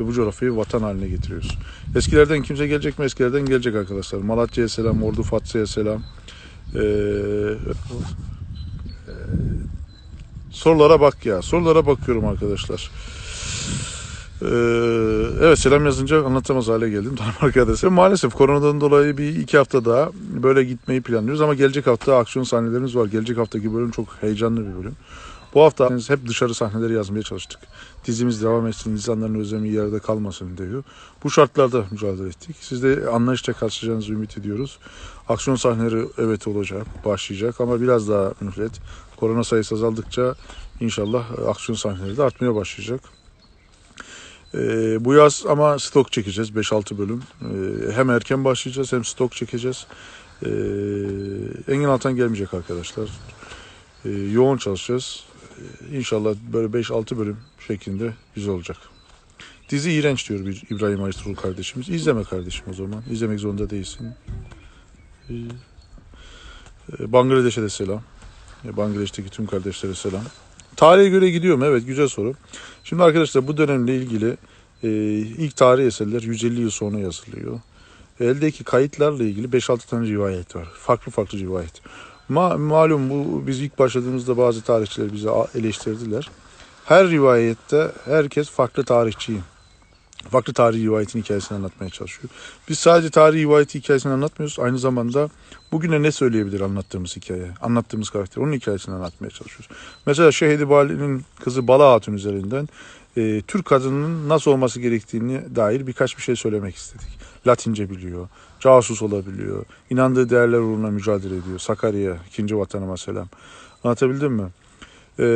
ve bu coğrafyayı vatan haline getiriyoruz. Eskilerden kimse gelecek mi? Eskilerden gelecek arkadaşlar. Malatya'ya selam, Ordu Fatsa'ya selam. Ee, sorulara bak ya. Sorulara bakıyorum arkadaşlar. Ee, evet selam yazınca anlatamaz hale geldim tamam arkadaşlar. Maalesef koronadan dolayı bir iki hafta daha böyle gitmeyi planlıyoruz ama gelecek hafta aksiyon sahnelerimiz var. Gelecek haftaki bölüm çok heyecanlı bir bölüm. Bu hafta hep dışarı sahneleri yazmaya çalıştık. Dizimiz devam etsin, insanların özlemi yerde kalmasın diyor. Bu şartlarda mücadele ettik. Siz de anlayışla karşılayacağınızı ümit ediyoruz. Aksiyon sahneleri evet olacak, başlayacak ama biraz daha mühlet. Korona sayısı azaldıkça inşallah aksiyon sahneleri de artmaya başlayacak. Ee, bu yaz ama stok çekeceğiz 5-6 bölüm. Ee, hem erken başlayacağız hem stok çekeceğiz. Ee, Engin Altan gelmeyecek arkadaşlar. Ee, yoğun çalışacağız. İnşallah böyle 5-6 bölüm şeklinde güzel olacak. Dizi iğrenç diyor bir İbrahim Aystrul kardeşimiz. İzleme kardeşim o zaman. İzlemek zorunda değilsin. Ee, e, Bangladeş'e de selam. E, Bangladeş'teki tüm kardeşlere selam. Tarihe göre gidiyorum. Evet güzel soru. Şimdi arkadaşlar bu dönemle ilgili e, ilk tarih eserler 150 yıl sonra yazılıyor. Eldeki kayıtlarla ilgili 5-6 tane rivayet var. Farklı farklı rivayet. Ma malum bu biz ilk başladığımızda bazı tarihçiler bizi a- eleştirdiler. Her rivayette herkes farklı tarihçiyi, farklı tarih rivayetin hikayesini anlatmaya çalışıyor. Biz sadece tarih rivayeti hikayesini anlatmıyoruz. Aynı zamanda bugüne ne söyleyebilir anlattığımız hikaye, anlattığımız karakter, onun hikayesini anlatmaya çalışıyoruz. Mesela Şehidi Bali'nin kızı Bala Hatun üzerinden e, Türk kadının nasıl olması gerektiğini dair birkaç bir şey söylemek istedik. Latince biliyor, casus olabiliyor, inandığı değerler uğruna mücadele ediyor. Sakarya, ikinci vatanıma selam. Anlatabildim mi? E,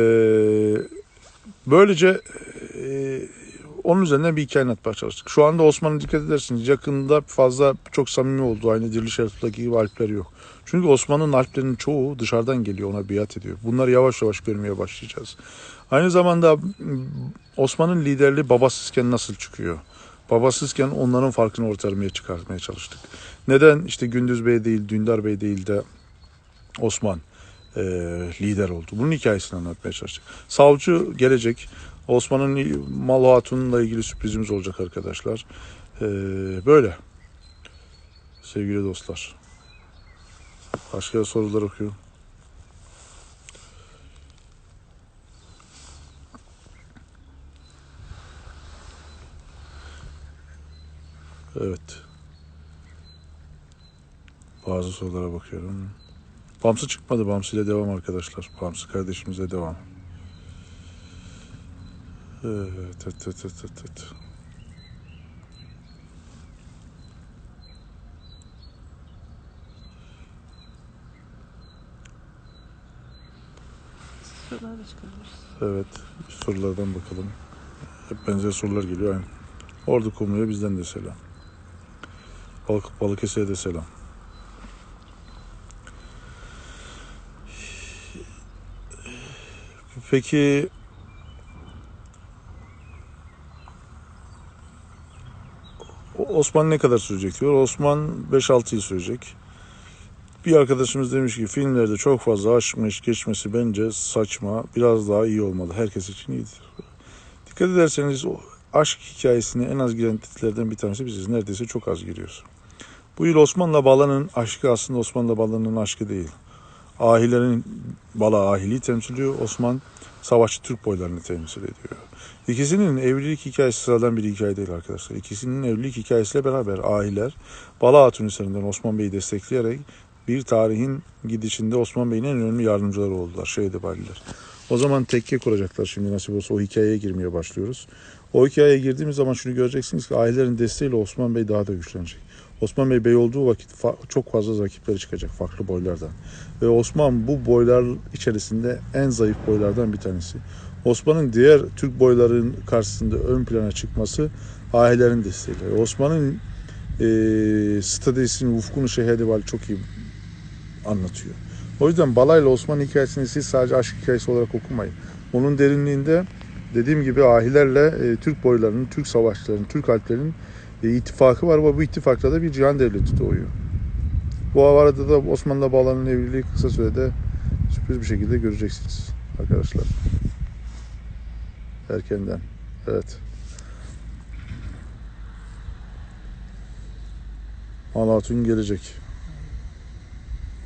böylece e, onun üzerinden bir hikaye anlatmaya çalıştık. Şu anda Osmanlı dikkat edersiniz yakında fazla çok samimi oldu. Aynı Diriliş Ertuğrul'daki gibi Alpler yok. Çünkü Osmanlı'nın Alplerinin çoğu dışarıdan geliyor ona biat ediyor. Bunları yavaş yavaş görmeye başlayacağız. Aynı zamanda Osman'ın liderliği babasızken nasıl çıkıyor? Babasızken onların farkını ortaya çıkartmaya çalıştık. Neden işte Gündüz Bey değil, Dündar Bey değil de Osman e, lider oldu? Bunun hikayesini anlatmaya çalıştık. Savcı gelecek. Osman'ın Mal Hatun'la ilgili sürprizimiz olacak arkadaşlar. E, böyle. Sevgili dostlar. Başka sorular okuyorum. Evet. Bazı sorulara bakıyorum. Bamsı çıkmadı. Bamsı ile devam arkadaşlar. Bamsı kardeşimize devam. Evet, evet, evet, evet, evet. Sorular da çıkabiliriz. Evet, sorulardan bakalım. Hep benzer sorular geliyor aynı. Ordu Kumlu'ya bizden de selam. Balık, Balıkesir'e de selam. Peki Osman ne kadar sürecek diyor. Osman 5-6 yıl sürecek. Bir arkadaşımız demiş ki filmlerde çok fazla aşk meşk geçmesi bence saçma. Biraz daha iyi olmalı. Herkes için iyidir. Dikkat ederseniz aşk hikayesine en az giren titlerden bir tanesi biziz. Neredeyse çok az giriyoruz. Bu yıl Osman'la Bala'nın aşkı aslında Osman'la Bala'nın aşkı değil. Ahilerin Bala ahiliği temsil ediyor. Osman savaşçı Türk boylarını temsil ediyor. İkisinin evlilik hikayesi sıradan bir hikaye değil arkadaşlar. İkisinin evlilik hikayesiyle beraber ahiler Bala Hatun üzerinden Osman Bey'i destekleyerek bir tarihin gidişinde Osman Bey'in en önemli yardımcıları oldular. Baliler. O zaman tekke kuracaklar şimdi nasip olsa o hikayeye girmeye başlıyoruz. O hikayeye girdiğimiz zaman şunu göreceksiniz ki ailelerin desteğiyle Osman Bey daha da güçlenecek. Osman Bey bey olduğu vakit fa- çok fazla rakipleri çıkacak farklı boylardan. Ve Osman bu boylar içerisinde en zayıf boylardan bir tanesi. Osman'ın diğer Türk boyların karşısında ön plana çıkması ailelerin desteğiyle. Osman'ın e, stratejisini, ufkunu Vali çok iyi anlatıyor. O yüzden Balayla Osman hikayesini siz sadece aşk hikayesi olarak okumayın. Onun derinliğinde dediğim gibi ahilerle e, Türk boylarının, Türk savaşçılarının, Türk alplerinin e, ittifakı var ve bu ittifakla da bir cihan devleti doğuyor. Bu arada da Osmanlı'la bağlanan evliliği kısa sürede sürpriz bir şekilde göreceksiniz arkadaşlar. Erkenden. Evet. Malatun gelecek.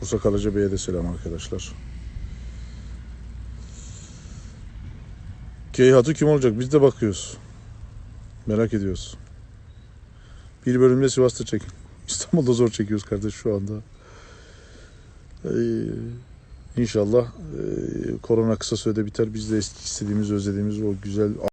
Bursa Karacabey'e de selam arkadaşlar. Keyhat'ı kim olacak? Biz de bakıyoruz. Merak ediyoruz. Bir bölümde Sivas'ta çekin. İstanbul'da zor çekiyoruz kardeş şu anda. Ee, inşallah e, korona kısa sürede biter. Biz de istediğimiz, özlediğimiz o güzel